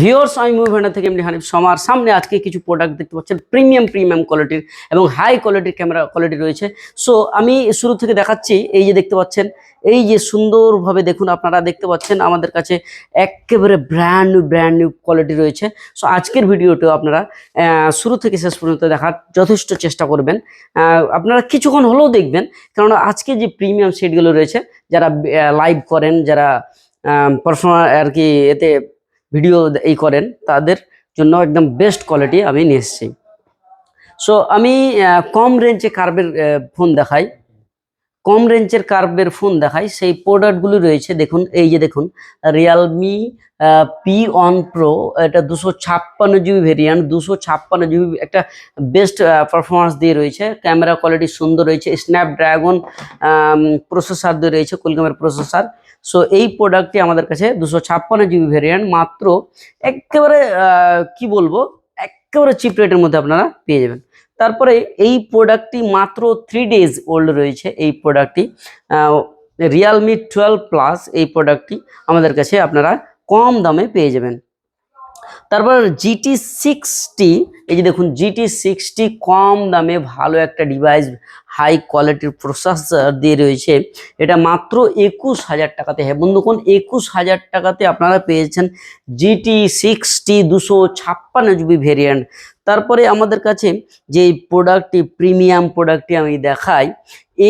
Viewers আমি movie ভান্ডার থেকে এমনি হানিফ সমার। সামনে আজকে কিছু প্রোডাক্ট দেখতে পাচ্ছেন প্রিমিয়াম প্রিমিয়াম কোয়ালিটির এবং হাই কোয়ালিটির ক্যামেরা কোয়ালিটি রয়েছে। সো আমি শুরু থেকে দেখাচ্ছি, এই যে দেখতে পাচ্ছেন, এই যে সুন্দরভাবে দেখুন আপনারা, দেখতে পাচ্ছেন আমাদের কাছে একেবারে brand new brand new quality রয়েছে। সো আজকের ভিডিওটিও আপনারা শুরু থেকে শেষ পর্যন্ত দেখার যথেষ্ট চেষ্টা করবেন। আপনারা কিছুক্ষণ হলেও দেখবেন কারণ আজকে যে প্রিমিয়াম সেটগুলো রয়েছে, যারা লাইভ করেন, যারা পারফর্মার আর কি, এতে ভিডিও এই করেন, তাদের জন্য একদম বেস্ট কোয়ালিটি আমি নিয়ে এসেছি। সো আমি কম রেঞ্জে কার্বের ফোন দেখাই। কম রেঞ্জের কার্ভের ফোন দেখাই, সেই প্রোডাক্টগুলি রয়েছে, দেখুন, এই যে দেখুন রিয়ালমি পি ওয়ান প্রো এটা দুশো ছাপ্পান্ন জিবি ভেরিয়েন্ট দুশো ছাপ্পান্ন জিবি একটা বেস্ট পারফরমেন্স দিয়ে রয়েছে। ক্যামেরা কোয়ালিটি সুন্দর রয়েছে স্ন্যাপড্রাগন প্রসেসার দিয়ে রয়েছে কুলগামের প্রসেসর সো এই প্রোডাক্টটি আমাদের কাছে দুশো ছাপ্পান্ন জিবি ভেরিয়েন্ট মাত্র একেবারে কি বলব? একেবারে চিপ রেটের মধ্যে আপনারা পেয়ে যাবেন। তারপরে এই প্রোডাক্টটি মাত্র থ্রি ডেজ ওল্ড রয়েছে এই প্রোডাক্টটি রিয়ালমি টুয়েলভ প্লাস এই প্রোডাক্টটি আমাদের কাছে আপনারা কম দামে পেয়ে যাবেন। তারপর জিটি সিক্সটি এই যে দেখুন জিটি সিক্সটি কম দামে ভালো একটা ডিভাইস হাই কোয়ালিটির প্রসেসর দিয়ে রয়েছে। এটা মাত্র একুশ হাজার টাকাতে। হ্যাঁ বন্ধুগণ একুশ হাজার টাকাতে আপনারা পেয়েছেন জিটি সিক্সটি দুশো ছাপ্পান্ন জিবি ভেরিয়েন্ট তারপরে আমাদের কাছে যে প্রোডাক্টটি প্রিমিয়াম প্রোডাক্টটি আমি দেখাই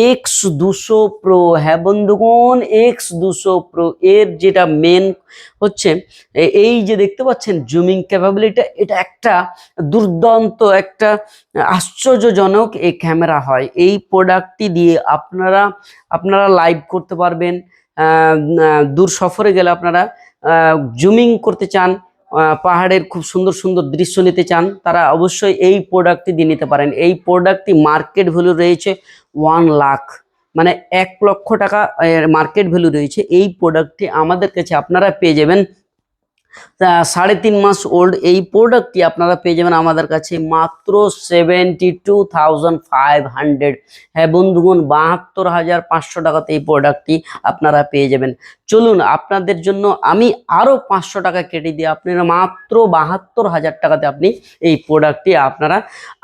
এক্স দুশো প্রো হ্যাঁ বন্ধুগণ এক্স দুশো প্রো এর যেটা মেন হচ্ছে এই যে দেখতে পাচ্ছেন জুমিং ক্যাপাবিলিটি এটা একটা দুর্দান্ত, একটা আশ্চর্যজনক এই ক্যামেরা হয়। এই প্রোডাক্টটি দিয়ে আপনারা আপনারা লাইভ করতে পারবেন দূর সফরে গেলে আপনারা জুমিং করতে চান পাহাড়ের খুব সুন্দর সুন্দর দৃশ্য নিতে চান, তারা অবশ্যই এই প্রোডাক্টটি দিয়ে নিতে পারেন। এই প্রোডাক্টটি মার্কেট ভ্যালু রয়েছে ওয়ান লাখ মানে এক লক্ষ টাকা মার্কেট ভ্যালু রয়েছে। এই প্রোডাক্টটি আমাদের কাছে আপনারা পেয়ে যাবেন সাড়ে তিন মাস ওল্ড এই প্রোডাক্টটি আপনারা পেয়ে যাবেন আমাদের কাছে মাত্র seventy two thousand five hundred হ্যাঁ বন্ধুগণ, বাহাত্তর হাজার পাঁচশো টাকাতে এই প্রোডাক্টটি আপনারা পেয়ে যাবেন। চলুন, আপনাদের জন্য আমি আরও পাঁচশো টাকা কেটে দিয়ে আপনারা মাত্র বাহাত্তর হাজার টাকাতে আপনি এই প্রোডাক্টটি আপনারা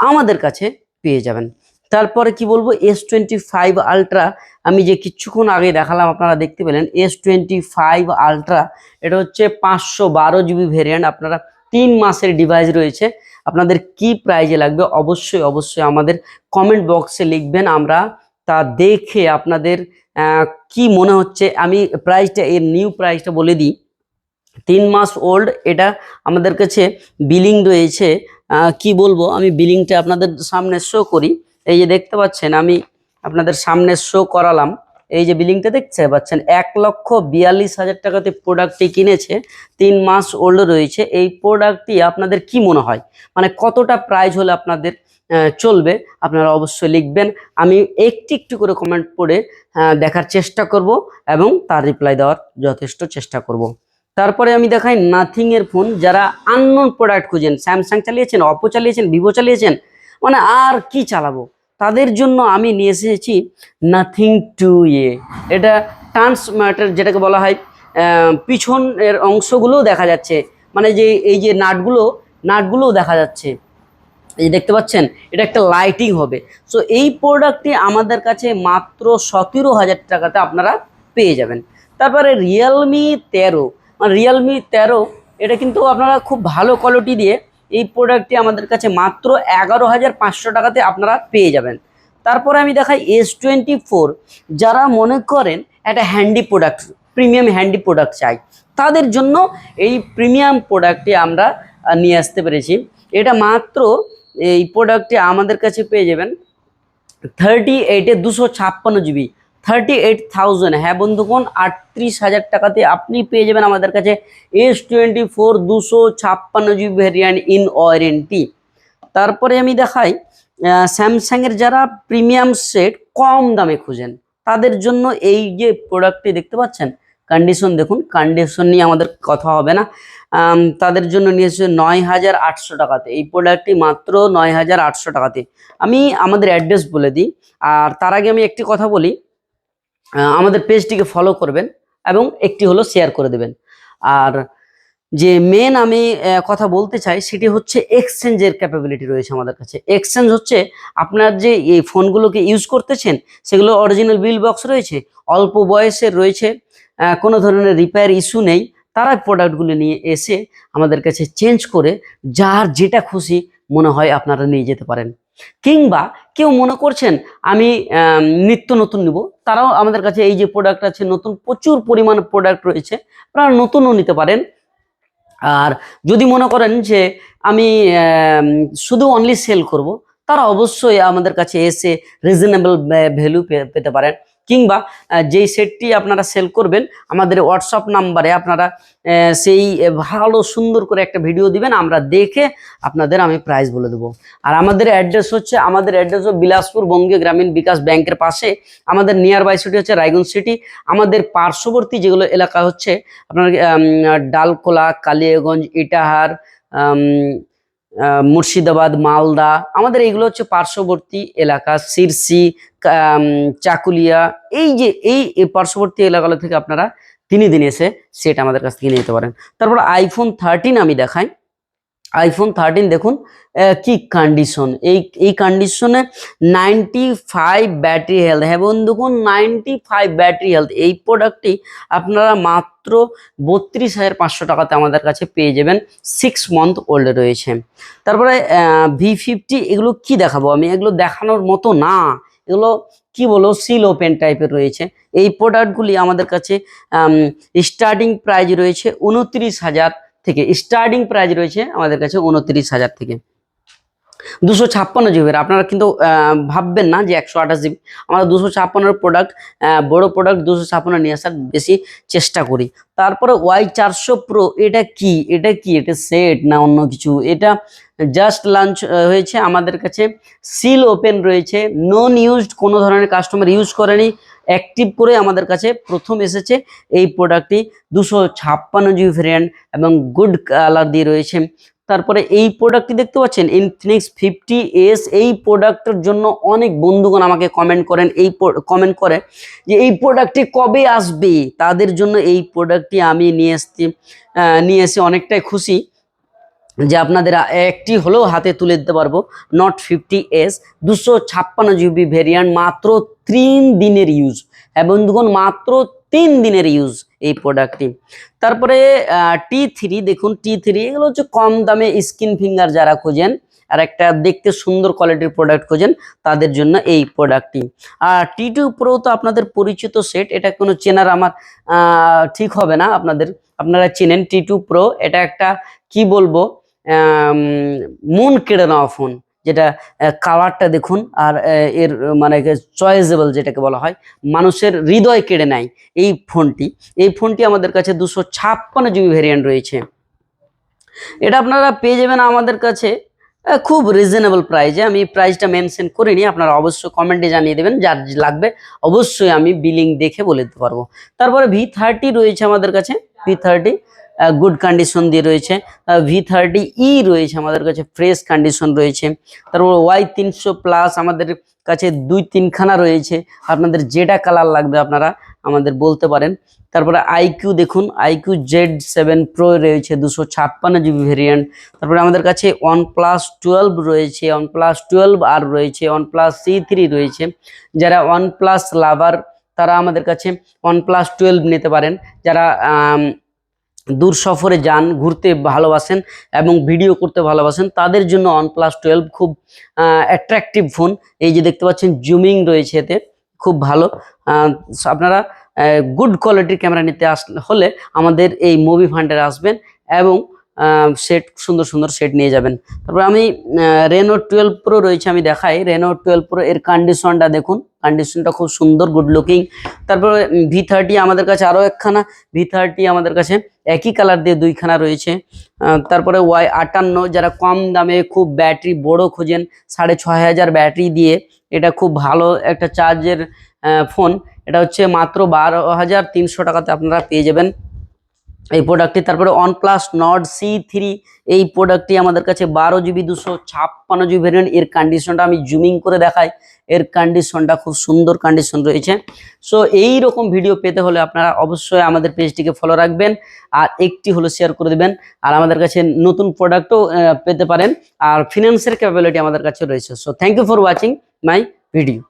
আমাদের কাছে পেয়ে যাবেন। তারপরে কি বলব? এস টোয়েন্টি ফাইভ আলট্রা আমি যে কিছুক্ষণ আগে দেখালাম, আপনারা দেখতে পেলেন। এস টোয়েন্টি ফাইভ আলট্রা এটা হচ্ছে পাঁচশো বারো জিবি ভেরিয়েন্ট আপনারা তিন মাসের ডিভাইস রয়েছে। আপনাদের কি প্রাইজে লাগবে? অবশ্যই অবশ্যই আমাদের কমেন্ট বক্সে লিখবেন আমরা, তা দেখে আপনাদের কি মনে হচ্ছে। আমি প্রাইসটা এর নিউ প্রাইসটা বলে দিই। তিন মাস ওল্ড এটা আমাদের কাছে বিলিং রয়েছে। কি বলব? আমি বিলিংটা আপনাদের সামনে শো করি। এই যে দেখতে পাচ্ছেন, আমি আপনাদের সামনে শো করালাম। এই যে বিলিংটা দেখতে পাচ্ছেন, এক লক্ষ বিয়াল্লিশ হাজার টাকাতে প্রোডাক্টটি কিনেছে, তিন মাস ওল্ড রয়েছে। এই প্রোডাক্টটি আপনাদের কি মনে হয়? মানে কতটা প্রাইস হলে আপনাদের চলবে? আপনারা অবশ্যই লিখবেন। আমি একটু একটু করে কমেন্ট পড়ে দেখার চেষ্টা করব এবং তার রিপ্লাই দেওয়ার যথেষ্ট চেষ্টা করব। তারপরে আমি দেখাই নাথিংয়ের ফোন যারা আননোন প্রোডাক্ট খুঁজেন স্যামসাং চালিয়েছেন অপো চালিয়েছেন ভিভো চালিয়েছেন মানে আর কি চালাবো? তাদের জন্য আমি নিয়ে এসেছি নাথিং টু ইয়ে এটা ট্রান্সম্যাটার যেটাকে বলা হয় পিছনের অংশগুলোও দেখা যাচ্ছে। মানে যে এই যে নাটগুলো, নাটগুলোও দেখা যাচ্ছে। এই দেখতে পাচ্ছেন, এটা একটা লাইটিং হবে। সো এই প্রোডাক্টটি আমাদের কাছে মাত্র সতেরো হাজার টাকাতে আপনারা পেয়ে যাবেন। তারপরে রিয়েলমি তেরো। মানে রিয়েলমি তেরো, এটা কিন্তু আপনারা খুব ভালো কোয়ালিটি দিয়ে এই প্রোডাক্টটি আমাদের কাছে মাত্র এগারো হাজার পাঁচশো টাকাতে আপনারা পেয়ে যাবেন। তারপরে আমি দেখাই এস টোয়েন্টি ফোর যারা মনে করেন একটা handy product premium handy product চাই, তাদের জন্য এই প্রিমিয়াম প্রোডাক্টটি আমরা নিয়ে আসতে পেরেছি। এটা মাত্র এই প্রোডাক্টটি আমাদের কাছে পেয়ে যাবেন থার্টি এইটে দুশো ছাপ্পান্ন জিবি থার্টি এইট থাউজেন্ড। হ্যাঁ বন্ধুগণ, আটত্রিশ হাজার টাকাতে আপনি পেয়ে যাবেন আমাদের কাছে এস টোয়েন্টি ফোর দুশো ছাপ্পান্ন জিবি ভ্যারিয়েন্ট ইন ওয়ারেন্টি। তারপরে আমি দেখাই স্যামসাংয়ের যারা প্রিমিয়াম সেট কম দামে খুঁজেন, তাদের জন্য এই যে প্রোডাক্টটি দেখতে পাচ্ছেন, কন্ডিশন দেখুন, কন্ডিশন নিয়ে আমাদের কথা হবে না। তাদের জন্য নিয়েছে নয় হাজার আটশো টাকাতে, এই প্রোডাক্টটি মাত্র নয় হাজার আটশো টাকাতে। আমি আমাদের অ্যাড্রেস বলে দিই, আর তার আগে আমি একটি কথা বলি আমাদের পেজটিকে ফলো করবেন এবং একটি হলো শেয়ার করে দেবেন। আর যে মেন আমি কথা বলতে চাই সেটি হচ্ছে এক্সচেঞ্জের ক্যাপাবিলিটি রয়েছে আমাদের কাছে। এক্সচেঞ্জ হচ্ছে আপনার যে এই ফোনগুলোকে ইউজ করতেছেন, সেগুলো অরিজিনাল বিল বক্স রয়েছে, অল্প বয়সের রয়েছে কোনো ধরনের রিপেয়ার ইস্যু নেই, তারা প্রোডাক্টগুলো নিয়ে এসে আমাদের কাছে চেঞ্জ করে যার যেটা খুশি মনে হয় আপনারা নিয়ে যেতে পারেন। কিংবা কেউ মনে করছেন আমি নিত্য নতুন নিব, তারাও আমাদের কাছে এই যে প্রোডাক্ট আছে, নতুন প্রচুর পরিমাণ প্রোডাক্ট রয়েছে, আপনারা নতুনও নিতে পারেন। আর যদি মনে করেন যে আমি শুধু অনলি সেল করব, তারা অবশ্যই আমাদের কাছে এসে রিজনেবল ভ্যালু পেতে পারেন। কিংবা যেই সেটটি আপনারা সেল করবেন, আমাদের হোয়াটসঅ্যাপ নাম্বারে আপনারা সেই ভালো সুন্দর করে একটা ভিডিও দিবেন, আমরা দেখে আপনাদের আমি প্রাইস বলে দেবো। আর আমাদের অ্যাড্রেস হচ্ছে, আমাদের অ্যাড্রেস হচ্ছে বিলাসপুর বঙ্গীয় গ্রামীণ বিকাশ ব্যাংকের পাশে, আমাদের নিয়ার বাই সিটি হচ্ছে রায়গঞ্জ সিটি আমাদের পার্শ্ববর্তী যেগুলো এলাকা হচ্ছে, আপনার ডালকোলা কালিয়াগঞ্জ, ইটাহার মুর্শিদাবাদ, মালদা, আমাদের এইগুলো হচ্ছে পার্শ্ববর্তী এলাকা, সিরসি চাকুলিয়া, এই যে, এই পার্শ্ববর্তী এলাকাগুলো থেকে আপনারা তিনি দিন এসে সেটা আমাদের কাছ থেকে নিতে পারেন। তারপর আইফোন থার্টিন আমি দেখাই। আইফোন থার্টিন দেখুন কি কন্ডিশন এই এই কন্ডিশনে নাইনটি ফাইভ ব্যাটারি হেলথ হ্যাঁ বন্ধুগণ নাইনটি ফাইভ ব্যাটারি হেলথ এই প্রোডাক্টটি আপনারা মাত্র বত্রিশ হাজার পাঁচশো টাকাতে আমাদের কাছে পেয়ে যাবেন। সিক্স মান্থ ওল্ড রয়েছে। তারপরে ভি ফিফটি এগুলো কি দেখাবো আমি? এগুলো দেখানোর মতো না। এগুলো কি বলো সিল ওপেন টাইপের রয়েছে। এই প্রোডাক্টগুলি আমাদের কাছে স্টার্টিং প্রাইস রয়েছে উনত্রিশ হাজার থেকে স্টার্টিং প্রাইস রয়েছে আমাদের কাছে উনত্রিশ হাজার থেকে। দুশো ছাপ্পান্ন জিবির আপনারা কিন্তু ভাববেন না যে একশো আঠাশ জিবি আমরা দুশো ছাপ্পান্নর প্রোডাক্ট বড় প্রোডাক্ট দুশো ছাপ্পান্ন নিয়ে আসার বেশি চেষ্টা করি। তারপরে ওয়াই চারশো প্রো এটা কি? এটা কি? এটা সেট না অন্য কিছু? এটা জাস্ট লঞ্চ হয়েছে আমাদের কাছে সিল ওপেন রয়েছে। নন ইউজড কোনো ধরনের কাস্টমার ইউজ করেনি। অ্যাক্টিভ করে আমাদের কাছে প্রথম এসেছে এই প্রোডাক্টটি দুশো ছাপ্পান্ন জিবি ভ্যারিয়েন্ট এবং গুড কালার দিয়ে রয়েছে। তারপরে এই প্রোডাক্টটি দেখতে পাচ্ছেন? ইনফিনিক্স ফিফটি এস এই প্রোডাক্টের জন্য অনেক বন্ধুগণ আমাকে কমেন্ট করেন, এই কমেন্ট করে যে এই প্রোডাক্টটি কবে আসবে? তাদের জন্য এই প্রোডাক্টটি আমি নিয়ে এসছি নিয়ে এসে অনেকটাই খুশি। যে আপনাদের একটি হলেও হাতে তুলে দিতে পারব নট ফিফটি এস দুশো ছাপ্পান্ন জিবি ভেরিয়েন্ট মাত্র তিন দিনের ইউজ হ্যাঁ বন্ধুগণ, মাত্র তিন দিনের ইউজ এই প্রোডাক্টটি তারপরে টি থ্রি দেখুন টি থ্রি এগুলো হচ্ছে কম দামে স্কিন ফিঙ্গার যারা খোঁজেন, আর একটা দেখতে সুন্দর কোয়ালিটির প্রোডাক্ট খোঁজেন, তাদের জন্য এই প্রোডাক্টটি আর টি টু প্রো তো আপনাদের পরিচিত সেট এটা কোনো চেনার আমার ঠিক হবে না আপনাদের। আপনারা চেনেন টি টু প্রো এটা একটা, কি বলব মন কেড়ে নেওয়া ফোন যেটা কালারটা দেখুন আর এর মানে চয়েসেবল যেটাকে বলা হয়, মানুষের হৃদয় কেড়ে নেয় এই ফোনটি এই ফোনটি আমাদের কাছে দুশো ছাপ্পান্ন জিবি ভ্যারিয়েন্ট রয়েছে। এটা আপনারা পেয়ে যাবেন আমাদের কাছে খুব রিজনেবল প্রাইজে আমি প্রাইসটা মেনশন করিনি, আপনারা অবশ্যই কমেন্টে জানিয়ে দেবেন, যার লাগবে অবশ্যই আমি বিলিং দেখে বলে দিতে পারব। তারপরে ভি থার্টি রয়েছে আমাদের কাছে ভি থার্টি গুড কন্ডিশন দিয়ে রয়েছে। ভি থার্টি ই রয়েছে আমাদের কাছে ফ্রেশ কন্ডিশন রয়েছে। তারপর ওয়াই তিনশো প্লাস আমাদের কাছে দুই তিনখানা রয়েছে। আপনাদের যেটা কালার লাগবে আপনারা আমাদের বলতে পারেন। তারপরে আইকিউ দেখুন আইকিউ জেড সেভেন প্রো রয়েছে, দুশো ছাপ্পান্ন জিবি ভেরিয়েন্ট তারপরে আমাদের কাছে ওয়ান প্লাস টুয়েলভ রয়েছে ওয়ান প্লাস টুয়েলভ আর রয়েছে ওয়ান প্লাস সি থ্রি রয়েছে। যারা ওয়ান প্লাস লাভার তারা আমাদের কাছে ওয়ান প্লাস টুয়েলভ নিতে পারেন। যারা দূর সফরে যান, ঘুরতে ভালোবাসেন এবং ভিডিও করতে ভালোবাসেন, তাদের জন্য ওয়ান প্লাস টুয়েলভ খুব অ্যাট্রাকটিভ ফোন এই যে দেখতে পাচ্ছেন জুমিং রয়েছে এতে, খুব ভালো। আপনারা গুড কোয়ালিটির ক্যামেরা নিতে আসলে, হলে আমাদের এই মুভি ফান্ডের আসবেন এবং সেট সুন্দর সুন্দর সেট নিয়ে যাবেন। তারপর আমি রেনো টুয়েলভ প্রো রয়েছে, আমি দেখাই। রেনো টুয়েলভ প্রো এর কন্ডিশনটা দেখুন। কন্ডিশনটা খুব সুন্দর গুড লুকিং তারপরে ভি থার্টি আমাদের কাছে আরও একখানা। ভি থার্টি আমাদের কাছে একই কালার দিয়ে দুইখানা রয়েছে। তারপরে ওয়াই আটান্ন যারা কম দামে খুব ব্যাটারি বড় খোঁজেন, সাড়ে ছয় হাজার ব্যাটারি দিয়ে, এটা খুব ভালো একটা চার্জের ফোন এটা হচ্ছে মাত্র বারো হাজার তিনশো টাকাতে আপনারা পেয়ে যাবেন। এই প্রোডাক্টটি তারপরে one plus Nord C three এই প্রোডাক্টটি আমাদের কাছে বারো জিবি দুশো ছাপ্পান্ন জিবি ভ্যারিয়েন্ট এর কন্ডিশনটা আমি জুমিং করে দেখাই। এর কন্ডিশনটা খুব সুন্দর কন্ডিশন রয়েছে। সো এই রকম ভিডিও পেতে হলে আপনারা অবশ্যই আমাদের পেজটিকে ফলো রাখবেন আর একটি হলো শেয়ার করে দেবেন। আর আমাদের কাছে নতুন প্রোডাক্টও পেতে পারেন। আর ফিনান্সের ক্যাপাবিলিটি আমাদের কাছে রয়েছে। So thank you for watching my video